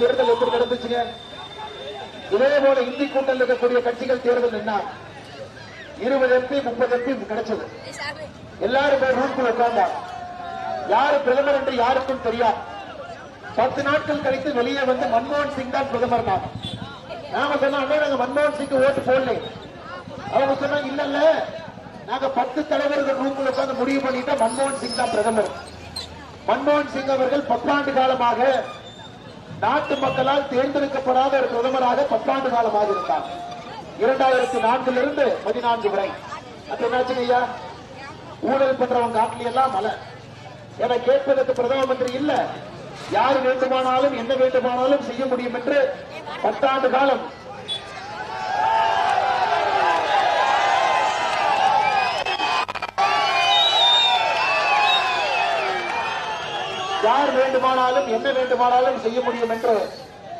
தேர்தல் எப்படி நடந்துச்சுங்க? இதே போல இந்தி கூட்டத்தில் இருக்கக்கூடிய கட்சிகள் தேர்தல் என்ன? இருபது எம்பி முப்பது எம்பி கிடைச்சது. எல்லாரும் போய் ரூம்குள்ள உட்கார்ந்தார் யாரு பிரதமர் என்று யாருக்கும் தெரியாது. பத்து நாட்கள் கழித்து வெளியே வந்து மன்மோகன் சிங் தான் பிரதமர் நாம நாம சொன்னா நாங்க மன்மோகன் சிங் ஓட்டு போடல. அவங்க சொன்னாங்க இல்ல இல்ல. நாங்க பத்து தலைவர்கள் ரூம்குள்ள உட்கார்ந்து முடிவு பண்ணிட்டா மன்மோகன் சிங் தான் பிரதமர். மன்மோகன் சிங் அவர்கள் பத்தாண்டு காலமாக நாட்டு மக்களால் தேர்ந்தெடுக்கப்படாத ஒரு பிரதமராக பத்தாண்டு காலமாக இருந்தார். இரண்டாயிரத்தி நான்கிலிருந்து பதினான்கு வரை. அப்ப என்னாச்சுங்க ஐயா? ஊழல் பண்றவங்க காட்டில எல்லாம் மலை என கேட்பதற்கு பிரதம மந்திரி இல்ல. யார் வேண்டுமானாலும் என்ன வேண்டுமானாலும் செய்ய முடியும் என்று பத்தாண்டு காலம் யார் வேண்டுமானாலும் என்ன வேண்டுமானாலும் செய்ய முடியும் என்று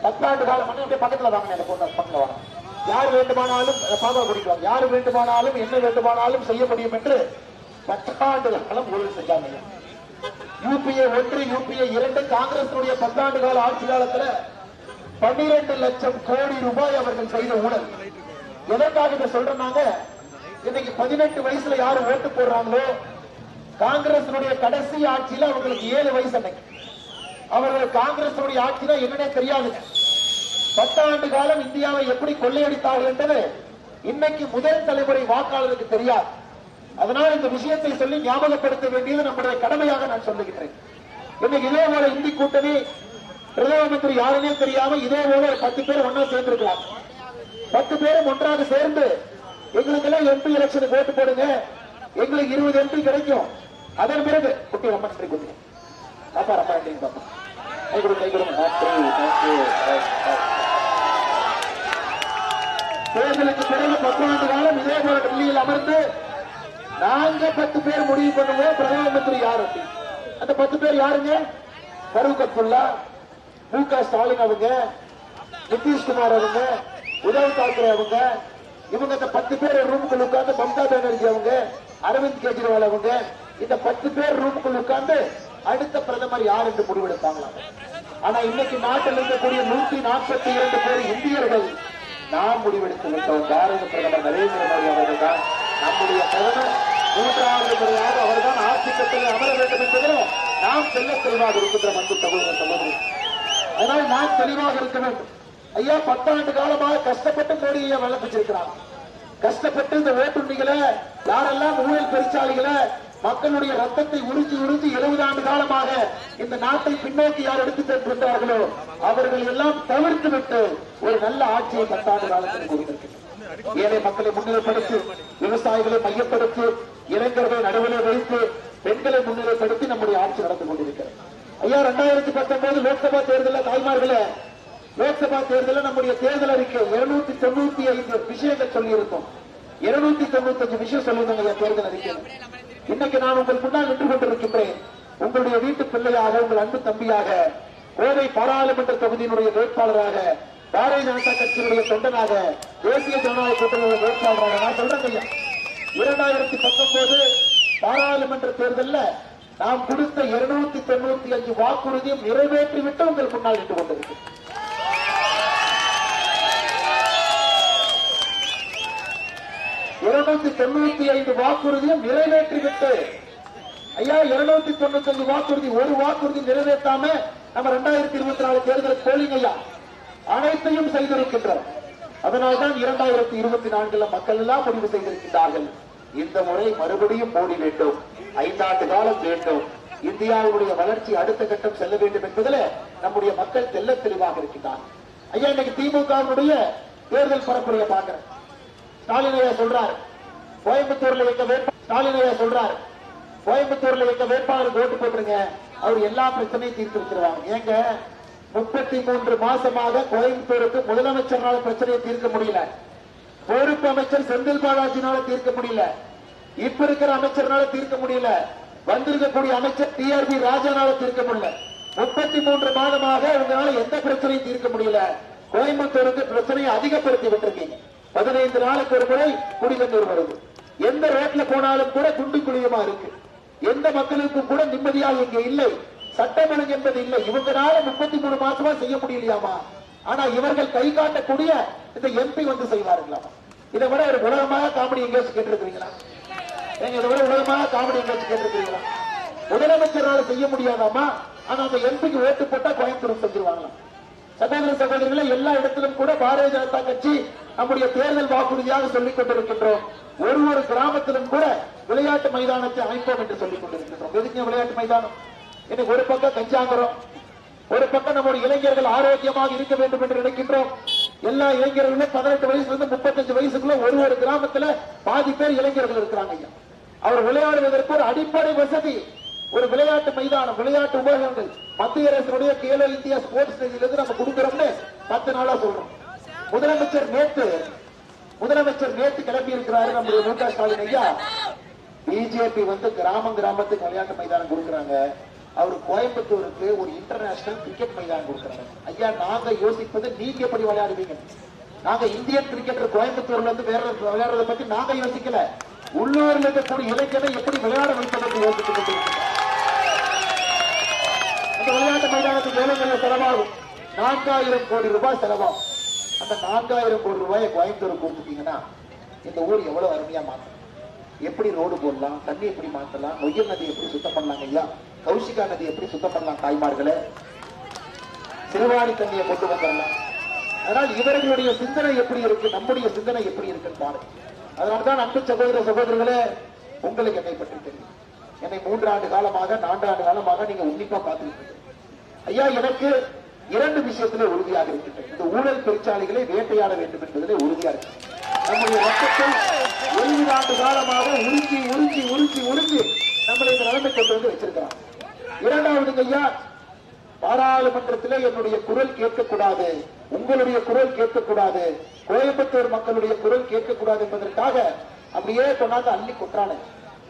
பத்தாண்டு காலம் அப்படியே பக்கத்துல வாங்க எனக்கு பக்கத்துல வாங்க. யார் வேண்டுமானாலும் பாபா குடிக்கலாம் யார் வேண்டுமானாலும் என்ன வேண்டுமானாலும் செய்ய முடியும் என்று பத்தாண்டு காலம் ஊழல் செஞ்சாங்க. யூபிஏ ஒன்று யூபிஏ இரண்டு காங்கிரஸ் பத்தாண்டு கால ஆட்சி காலத்துல பன்னிரண்டு லட்சம் கோடி ரூபாய் அவர்கள் செய்த ஊழல். எதற்காக இதை சொல்றாங்க இன்னைக்கு பதினெட்டு வயசுல யாரு ஓட்டு போடுறாங்களோ காங்கிரசினுடைய கடைசி ஆட்சியில அவங்களுக்கு ஏழு வயசு அன்னைக்கு. அவர்கள் காங்கிரசுடைய ஆட்சி தான் என்னன்னே தெரியாதுங்க. பத்தாண்டு காலம் இந்தியாவை எப்படி கொள்ளையடித்தார்கள் என்றது இன்னைக்கு முதல் தலைமுறை வாக்காளருக்கு தெரியாது. அதனால் இந்த விஷயத்தை சொல்லி ஞாபகப்படுத்த வேண்டியது நம்முடைய கடமையாக நான் சொல்லுகிறேன் இன்னைக்கு இதே போல இந்தி கூட்டணி பிரதம மந்திரி யாருன்னே தெரியாம இதே போல ஒரு பத்து பேர் ஒன்னா சேர்ந்திருக்கலாம். பத்து பேரும் ஒன்றாக சேர்ந்து எங்களுக்கு எல்லாம் எம்பி எலெக்ஷனுக்கு ஓட்டு போடுங்க. எங்களுக்கு இருபது எம்பி கிடைக்கும். அதன் பிறகு குட்டி ரொம்ப நன்றி குட்டி. பாப்பா ரொம்ப நன்றி பாப்பா. கை கொடுங்க கை கொடுங்க. தேர்தலுக்கு பிறகு பத்தாண்டு காலம் இதே போல டெல்லியில் அமர்ந்து நாங்க பத்து பேர் முடிவு பண்ணுவோம். பிரதம மந்திரி யார்? அந்த பத்து பேர் யாருங்க? ஃபரூக் அப்துல்லா மு க ஸ்டாலின் அவங்க நிதிஷ்குமார் அவங்க உதவ் தாக்கரே அவங்க இவங்க இந்த பத்து பேர் ரூமுக்குள்ள உட்கார்ந்து மம்தா பானர்ஜி அவங்க அரவிந்த் கெஜ்ரிவால் அவங்க இந்த பத்து பேர் ரூமுக்குள்ள உட்கார்ந்து அடுத்த பிரதமர் யார் என்று முடிவெடுப்பாங்களாம் ஆனா இன்னைக்கு நாட்டில் இருக்கக்கூடிய நூத்தி நாற்பத்தி இரண்டு பேர் இந்தியர்கள் நாம் முடிவெடுத்து விட்டோம். பாரத பிரதமர் நரேந்திர மோடி அவர்கள் தான் நம்முடைய பிரதமர். மூன்றாவது முறையாக அவர்தான் ஆட்சி கட்டளை அமர வேண்டும் என்பதிலும் நாம் செல்ல தெளிவாக இருக்கின்ற அன்பு சகோதர சகோதரி. அதனால் நாம் தெளிவாக இருக்க வேண்டும். ஐயா பத்தாண்டு காலமாக கஷ்டப்பட்டு மோடியை வளர்ப்பிச்சிருக்கிறார் கஷ்டப்பட்டு இந்த ஓட்டுண்டிகளை யாரெல்லாம் ஊழல் பெருச்சாளிகளை மக்களுடைய ரத்தத்தை உறிஞ்சி உறிஞ்சி எழுபது ஆண்டு காலமாக இந்த நாட்டை பின்னோக்கி யார் எடுத்து சென்றிருந்தார்களோ அவர்கள் எல்லாம் தவிர்த்து விட்டு ஒரு நல்ல ஆட்சியை பத்தாண்டு காலத்தில் கொடுத்திருக்கிறார். ஏழை மக்களை முன்னிலைப்படுத்தி விவசாயிகளை மையப்படுத்தி இளைஞர்களை நடுவிலே வைத்து பெண்களை முன்னிலைப்படுத்தி நம்முடைய ஆட்சி நடந்து கொண்டிருக்கிறது. ஐயா ரெண்டாயிரத்தி பத்தொன்பது லோக்சபா தேர்தலில் தாய்மார்களை லோக்சபா தேர்தலில் நம்முடைய தேர்தல் அறிக்கை இருநூத்தி தொண்ணூத்தி ஐந்து விஷயத்தை சொல்லியிருக்கோம். இருநூத்தி தொண்ணூத்தி அஞ்சு விஷயம் சொல்லியிருந்தோம் என் தேர்தல் அறிக்கை இன்னைக்கு நான் உங்கள் முன்னால் நின்று கொண்டிருக்கின்றேன். உங்களுடைய வீட்டு பிள்ளையாக உங்கள் அன்பு தம்பியாக கோவை பாராளுமன்ற தொகுதியினுடைய வேட்பாளராக பாரதிய ஜனதா கட்சியினுடைய தொண்டனாக தேசிய ஜனநாயக கூட்டணியுடைய வேட்பாளராக நான் சொல்றேன் ஐயா. இரண்டாயிரத்தி பத்தொன்பது பாராளுமன்ற தேர்தலில் நாம் கொடுத்த இருநூத்தி தொண்ணூத்தி அஞ்சு வாக்குறுதியும் நிறைவேற்றிவிட்டு உங்கள் முன்னால் நின்று கொண்டிருக்கிறேன். இருநூத்தி தொண்ணூத்தி ஐந்து வாக்குறுதியும் நிறைவேற்றிவிட்டு. ஐயா இருநூத்தி தொண்ணூத்தி ஐந்து வாக்குறுதி ஒரு வாக்குறுதி நிறைவேற்றாம நம்ம ரெண்டாயிரத்தி இருபத்தி நாலு தேர்தல் போலிங் ஐயா. அனைத்தையும் செய்திருக்கின்றோம். அதனால்தான் இரண்டாயிரத்தி இருபத்தி நான்குல மக்கள் எல்லாம் முடிவு செய்திருக்கின்றார்கள். இந்த முறை மறுபடியும் மோடி வேண்டும். ஐந்தாண்டு காலம் வேண்டும். இந்தியாவுடைய வளர்ச்சி அடுத்த கட்டம் செல்ல வேண்டும் என்பதில் நம்முடைய மக்கள் தெல்ல தெளிவாக இருக்கின்றார்கள். ஐயா இன்னைக்கு திமுகவுடைய தேர்தல் பரப்புரையை பார்க்கிறேன். ஸ்டாலின் சொல்றார் சொல்றாரு. கோயம்புத்தூர்ல வைக்க வேட்பா ஸ்டாலின் சொல்றார் சொல்றாரு. கோயம்புத்தூர்ல வைக்க வேட்பாளருக்கு ஓட்டு போட்டுருங்க. அவர் எல்லா பிரச்சனையும் தீர்த்து வச்சிருவாங்க ஏங்க முப்பத்தி மூன்று மாசமாக கோயம்புத்தூருக்கு முதலமைச்சரால் பிரச்சனையை தீர்க்க முடியல. பொறுப்பு அமைச்சர் செந்தில் பாலாஜினால தீர்க்க முடியல. இப்ப இருக்கிற அமைச்சர்னால தீர்க்க முடியல. வந்திருக்கக்கூடிய அமைச்சர் டி ஆர் பி ராஜானால தீர்க்க முடியல. முப்பத்தி மூன்று மாதமாக உங்களால எந்த பிரச்சனையும் தீர்க்க முடியல. கோயம்புத்தூருக்கு பிரச்சனையை அதிகப்படுத்தி விட்டுருக்கீங்க. பதினைந்து நாளுக்கு ஒரு முறை குடிதண்ணீர் வருது. எந்த ரோட்ல போனாலும் கூட குண்டு குழியமா இருக்கு? எந்த மக்களுக்கும் கூட நிம்மதியாக இங்க இல்லை. சட்டம் ஒழுங்கு என்பது இல்லை. இவங்கனால முப்பத்தி மூணு மாசமா செய்ய முடியலையாமா? ஆனா இவர்கள் கை காட்டக்கூடிய இந்த எம்பி வந்து செய்வார்களாமா இதை விட ஒரு உலகமாக காமெடி எங்கேயாச்சும் கேட்டிருக்கிறீங்களா? நீங்க இதை விட உலகமாக காமெடி எங்கேயாச்சும் கேட்டிருக்கிறீங்களா? முதலமைச்சரால செய்ய முடியாதாமா ஆனா அந்த எம்பிக்கு ஓட்டு போட்டா கோயம்புத்தூர் செஞ்சிருவாங்களாம். சகோதர சகோதரிகளை எல்லா இடத்திலும் கூட பாரதிய ஜனதா கட்சி நம்முடைய தேர்தல் வாக்குறுதியாக சொல்லிக் கொண்டிருக்கின்றோம். ஒரு ஒரு கிராமத்திலும் கூட விளையாட்டு மைதானத்தை அமைப்போம் என்று சொல்லிக் கொண்டிருக்கின்றோம். எதுக்கு விளையாட்டு மைதானம்? இன்னைக்கு ஒரு பக்கம் கஞ்சாங்குறோம் ஒரு பக்கம் நம்முடைய இளைஞர்கள் ஆரோக்கியமாக இருக்க வேண்டும் என்று நினைக்கின்றோம். எல்லா இளைஞர்களுமே பதினெட்டு வயசுல இருந்து முப்பத்தஞ்சு வயசுக்குள்ள ஒரு ஒரு கிராமத்துல பாதி பேர் இளைஞர்கள் இருக்கிறாங்க ஐயா. அவர் விளையாடுவதற்கு ஒரு அடிப்படை வசதி. ஒரு விளையாட்டு மைதானம் விளையாட்டு உபகரணங்கள். மத்திய அரசுடைய கேலோ இந்தியா ஸ்போர்ட்ஸ் இருந்து நம்ம கொடுக்கிறோம்னு பத்து நாளா சொல்றோம். முதலமைச்சர் நேற்று முதலமைச்சர் நேற்று கிளம்பி இருக்கிறாரு நம்முடைய மு க ஸ்டாலின் ஐயா. பிஜேபி வந்து கிராமம் கிராமத்துக்கு விளையாட்டு மைதானம் கொடுக்குறாங்க. அவர் கோயம்புத்தூருக்கு ஒரு இன்டர்நேஷனல் கிரிக்கெட் மைதானம் கொடுக்குறாங்க ஐயா நாங்க யோசிப்பது நீங்க எப்படி விளையாடுவீங்க? நாங்க இந்தியன் கிரிக்கெட்டர் கோயம்புத்தூர்ல இருந்து வேற விளையாடுறத பத்தி நாங்க யோசிக்கல. உள்ளூர்ல இருக்கக்கூடிய இளைஞரை எப்படி விளையாட வைப்பதற்கு யோசித்துக் அந்த விளையாட்டு மைதானத்துக்கு எவ்வளவு செலவாகும். நான்காயிரம் கோடி ரூபாய் செலவாகும். அந்த நான்காயிரம் கோடி ரூபாயை கோயம்புத்தூர் கொடுத்துட்டீங்கன்னா இந்த ஊர் எவ்வளவு அருமையா மாற்றும் எப்படி ரோடு போடலாம்? தண்ணி எப்படி மாத்தலாம்? நொய்யல் நதி எப்படி சுத்தம் பண்ணலாம் ஐயா? கௌசிகா நதி எப்படி சுத்தம் பண்ணலாம் தாய்மார்களே? சிறுவாணி தண்ணியை கொண்டு வந்துடலாம். அதனால் இவர்களுடைய சிந்தனை எப்படி இருக்கு? நம்முடைய சிந்தனை எப்படி இருக்குன்னு பாருங்க. அதனால்தான் அன்பு சகோதர சகோதரர்களே உங்களுக்கு என்னை பற்றி தெரியும். என்னை மூன்றாண்டு காலமாக நான்காண்டு காலமாக நீங்க உன்னிப்பா பார்த்துருக்கீங்க ஐயா எனக்கு இரண்டு விஷயத்திலே உறுதியாக இருக்கின்றன. இந்த ஊழல் பெருச்சாளிகளை வேட்டையாட வேண்டும் என்பதிலே உறுதியா இருக்கு நம்முடைய ரத்தத்தை எழுபது ஆண்டு காலமாக உறிஞ்சி உறிஞ்சி உறிஞ்சி உறிஞ்சி நம்மளை இந்த நிலைமை கொண்டு வந்து வச்சிருக்கிறார். இரண்டாவது ஐயா பாராளுமன்றத்தில் என்னுடைய குரல் கேட்கக்கூடாது உங்களுடைய குரல் கேட்கக்கூடாது கோயம்புத்தூர் மக்களுடைய குரல் கேட்கக்கூடாது என்பதற்காக அப்படியே கொண்டாந்து அள்ளி கொட்டானே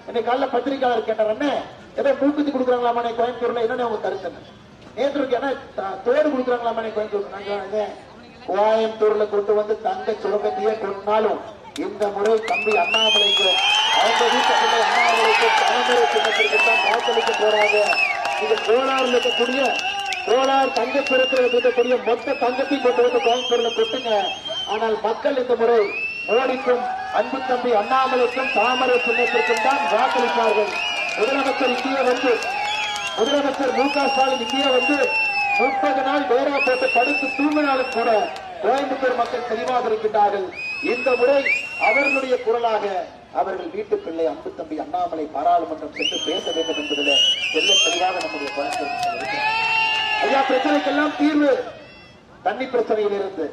இன்னைக்கு காலைல பத்திரிகையாளர் கேட்டார் அண்ணே ஏதோ மூக்குத்தி கொடுக்குறாங்களாமே கோயம்புத்தூர்ல என்னன்னு அவங்க கருத்து? நேற்றுக்கு என்ன த- தோடு கொடுக்குறாங்களாமே கோயம்புத்தூர்? கோயம்புத்தூர்ல கொண்டு வந்து தங்க சுரங்கத்தையே கொண்டாலும் இந்த முறை தம்பி அண்ணாமலைக்கு அவங்க வீட்டில் அண்ணாமலைக்கு தலைமுறை சின்னத்திற்கு தான் வாக்களிக்க போறாங்க. இது கோளாறு இருக்கக்கூடிய கோளார் தங்க சுரத்தில் இருக்கக்கூடிய மொத்த தங்கத்தையும் கொண்டு வந்து கோயம்புத்தூர்ல கொட்டுங்க. ஆனால் மக்கள் இந்த முறை மோடிக்கும் அன்பு தம்பி அண்ணாமலைக்கும் தாமரை சின்னத்திற்கும் தான் வாக்களிப்பார்கள். முதலமைச்சர் இந்திய வந்து முதலமைச்சர் மு க ஸ்டாலின் இங்கே வந்து முப்பது நாள் டேரா போட்டு படுத்து தூங்கினாலும் கூட கோயம்புத்தூர் மக்கள் தெளிவாக இருக்கின்றார்கள். இந்த முறை அவர்களுடைய குரலாக அவர்கள் வீட்டு பிள்ளை அன்பு தம்பி அண்ணாமலை பாராளுமன்றம் சென்று பேச வேண்டும் என்பதில் செல்ல தெளிவாக நம்முடைய கோயம்புத்தூர் ஐயா பிரச்சனைக்கெல்லாம் தீர்வு. தண்ணி பிரச்சனையிலிருந்து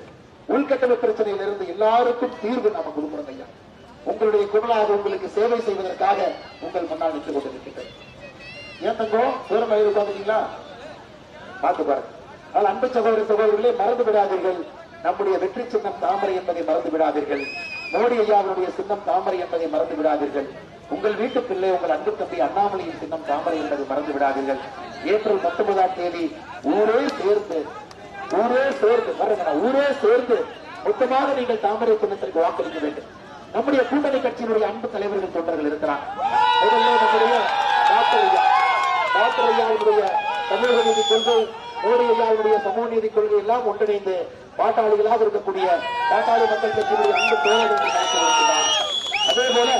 உள்கட்டமைப்பு பிரச்சனையிலிருந்து எல்லாருக்கும் தீர்வு நாம கொடுக்கணும் ஐயா. உங்களுடைய குரலாக உங்களுக்கு சேவை செய்வதற்காக உங்கள் முன்னால் நின்று கொண்டிருக்கின்றேன். ஏன் தங்கம்? தூரம் வயது உட்காந்துட்டீங்களா பார்த்து பாருங்க. ஆனால் அன்பு சகோதர சகோதரர்களே மறந்து விடாதீர்கள். நம்முடைய வெற்றி சின்னம் தாமரை என்பதை மறந்து விடாதீர்கள். மோடி ஐயாவுடைய சின்னம் தாமரை என்பதை மறந்து விடாதீர்கள். உங்கள் வீட்டு பிள்ளை உங்கள் அன்பு தம்பி அண்ணாமலையின் சின்னம் தாமரை என்பதை மறந்து விடாதீர்கள். ஏப்ரல் பத்தொன்பதாம் தேதி ஊரே சேர்ந்து ஊரே சேர்ந்து பாருங்க ஊரே சேர்ந்து மொத்தமாக நீங்கள் தாமரை சின்னத்திற்கு வாக்களிக்க வேண்டும். நம்முடைய கூட்டணி கட்சியினுடைய அன்பு தலைவர்கள் தொண்டர்கள் இருக்கிறார். நம்முடைய டாக்டர் ஐயாவுடைய நீதி கொள்கை மோடி சமூக நீதி கொள்கை எல்லாம் ஒன்றிணைந்து பாட்டாளிகளாக இருக்கக்கூடிய பாட்டாளி மக்கள் கட்சியினுடைய அன்பு தோழர்கள் என்று அதே போல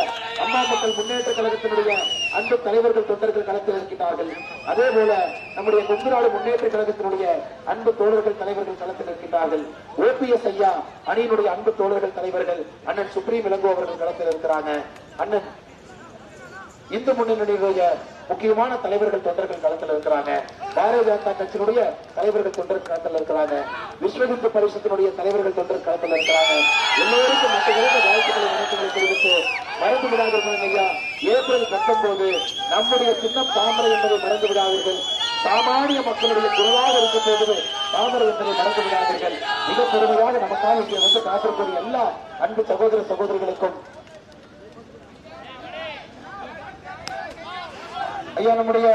அம்மா மக்கள் முன்னேற்ற கழகத்தினுடைய அன்பு தலைவர்கள் தொண்டர்கள் களத்தில் இருக்கின்றார்கள். அதே போல நம்முடைய கொங்கு நாடு முன்னேற்ற கழகத்தினுடைய அன்பு தோழர்கள் தலைவர்கள் களத்தில் இருக்கின்றார்கள். ஓபிஎஸ் ஐயா அணியினுடைய அன்பு தோழர்கள் தலைவர்கள் அண்ணன் சுப்ரீம் இளங்கோ அவர்கள் களத்தில் இருக்கிறாங்க. அண்ணன் இந்து முன்னணியினுடைய முக்கியமான தலைவர்கள் தொண்டர்கள் களத்தில் இருக்கிறாங்க. பாரதிய ஜனதா கட்சியினுடைய தலைவர்கள் தொண்டர் களத்தில் இருக்கிறாங்க. விஸ்வ இந்து தலைவர்கள் தொண்டர் களத்தில் இருக்கிறாங்க. எல்லோருக்கும் மக்களுக்கு வாழ்த்துக்களை வணக்கங்களை தெரிவித்து மறந்து விடாதீர்கள் ஐயா. ஏப்ரல் பத்தொன்பது நம்முடைய சின்னம் தாமரை என்பதை மறந்து விடாதீர்கள். சாமானிய மக்களுடைய குரலாக இருக்க போவது தாமரை என்பதை மறந்து விடாதீர்கள். மிக பெருமையாக நமக்காக இங்கே வந்து காத்திருக்கூடிய எல்லா அன்பு சகோதர சகோதரிகளுக்கும் ஐயா நம்முடைய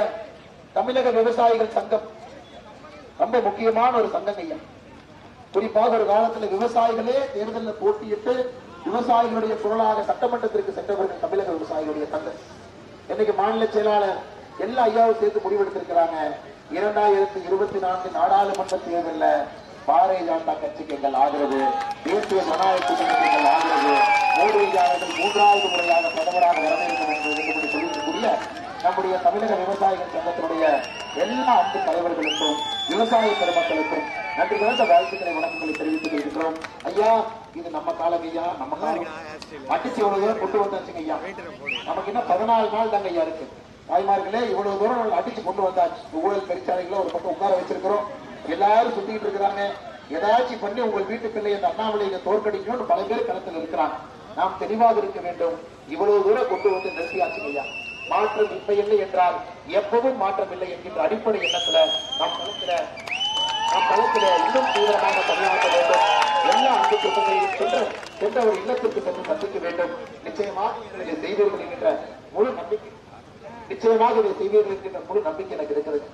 தமிழக விவசாயிகள் சங்கம் ரொம்ப முக்கியமான ஒரு சங்கம் ஐயா. குறிப்பாக ஒரு காலத்துல விவசாயிகளே தேர்தலில் போட்டியிட்டு விவசாயிகளுடைய குரலாக சட்டமன்றத்திற்கு சென்றவர்கள் தமிழக விவசாயிகளுடைய சங்கம் இன்னைக்கு மாநில செயலாளர் எல்லா ஐயாவும் சேர்த்து முடிவெடுத்திருக்கிறாங்க. இரண்டாயிரத்தி இருபத்தி நான்கு நாடாளுமன்ற தேர்தலில் பாரதிய ஜனதா கட்சிக்கு எங்கள் ஆதரவு தேசிய ஜனநாயக கூட்டணிக்கு எங்கள் ஆதரவு மோடி அவர்கள் மூன்றாவது முறையாக பிரதமராக வர வேண்டும் என்று என்று சொல்லியிருக்கக்கூடிய நம்முடைய தமிழக விவசாயிகள் சங்கத்தினுடைய எல்லா அன்பு தலைவர்களுக்கும் விவசாய பெருமக்களுக்கும் நன்றி கலந்த வாழ்த்துக்களை வணக்கங்களை தெரிவித்துக் கொள்கின்றோம். ஐயா இது நம்ம காலம் ஐயா நம்ம காலம். அடிச்சு இவ்வளவு தூரம் கொண்டு வந்தாச்சுங்க ஐயா. நமக்கு இன்னும் பதினாலு நாள் தாங்க ஐயா இருக்கு. தாய்மார்களே இவ்வளவு தூரம் அடிச்சு கொண்டு வந்தாச்சு. ஊழல் பெருச்சாலைகளை ஒரு பக்கம் உட்கார வச்சிருக்கிறோம். எல்லாரும் சுத்திட்டு இருக்கிறாங்க. ஏதாச்சும் பண்ணி உங்கள் வீட்டு பிள்ளை அண்ணாமலையில தோற்கடிக்கணும்னு பல பேர் களத்தில் இருக்கிறாங்க. நாம் தெளிவாக இருக்க வேண்டும். இவ்வளவு தூரம் கொண்டு வந்து நிறுத்தியாச்சுங்க ஐயா. மாற்றம் இப்ப இல்லை என்றால் எப்பவும் மாற்றம் இல்லை என்கின்ற அடிப்படை எண்ணத்துல நம் களத்துல நம் களத்துல இன்னும் தீவிரமாக பணியாற்ற வேண்டும். எல்லா அன்பு குடும்பங்களையும் சென்று சென்ற ஒரு இல்லத்திற்கு சென்று சந்திக்க வேண்டும். நிச்சயமாக இதை செய்வீர்கள் என்கின்ற முழு நம்பிக்கை நிச்சயமாக இதை செய்வீர்கள் என்கின்ற முழு நம்பிக்கை எனக்கு இருக்கிறது.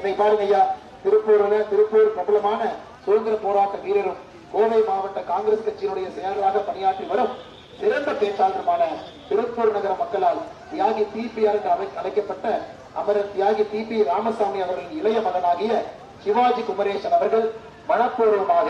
இதை பாருங்க ஐயா திருப்பூர்ல திருப்பூர் பிரபலமான சுதந்திர போராட்ட வீரரும் கோவை மாவட்ட காங்கிரஸ் கட்சியினுடைய செயலராக பணியாற்றி வரும் சிறந்த பேச்சாளருமான திருப்பூர் நகர மக்களால் தியாகி டிபிஆர் என்று அழைக்கப்பட்ட அமரர் தியாகி டிபி ராமசாமி அவர்களின் இளைய மகனாகிய சிவாஜி குமரேசன் அவர்கள் மனப்பூர்வமாக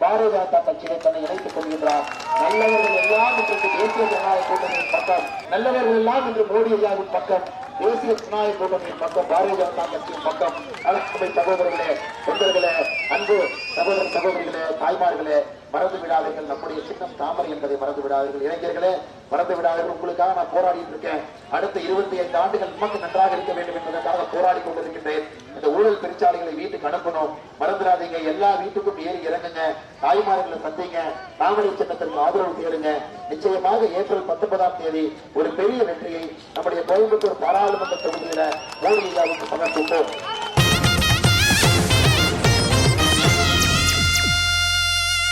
பாரதிய ஜனதா கட்சியை தன்னை இணைத்துக் கொள்கின்றார். நல்லவர்கள் எல்லாம் இன்றைக்கு தேசிய ஜனநாயக கூட்டணியின் பக்கம். நல்லவர்கள் எல்லாம் இன்று மோடி ஐயாவின் பக்கம். தேசிய ஜனநாயக கூட்டணியின் பக்கம். பாரதிய ஜனதா கட்சியின் பக்கம். அழகமை சகோதரர்களே தொண்டர்களே அன்பு சகோதர சகோதரிகளே தாய்மார்களே மறந்து விடாதீர்கள். நம்முடைய சின்னம் தாமரை என்பதை மறந்து விடாதீர்கள். இளைஞர்களே மறந்து விடாதீர்கள். உங்களுக்காக நான் போராடிட்டு இருக்கேன். அடுத்த இருபத்தி ஐந்து ஆண்டுகள் நமக்கு நன்றாக இருக்க வேண்டும் என்பதற்காக போராடி கொண்டிருக்கின்றேன். இந்த ஊழல் பெருச்சாலைகளை வீட்டுக்கு அனுப்பணும். மறந்துடாதீங்க. எல்லா வீட்டுக்கும் ஏறி இறங்குங்க. தாய்மார்களை சந்திங்க. தாமரை சின்னத்திற்கு ஆதரவு தேடுங்க. நிச்சயமாக ஏப்ரல் பத்தொன்பதாம் தேதி ஒரு பெரிய வெற்றியை நம்முடைய கோயம்புத்தூர் பாராளுமன்ற தொகுதியில மோடி ஐயாவுக்கு சமர்ப்பிப்போம்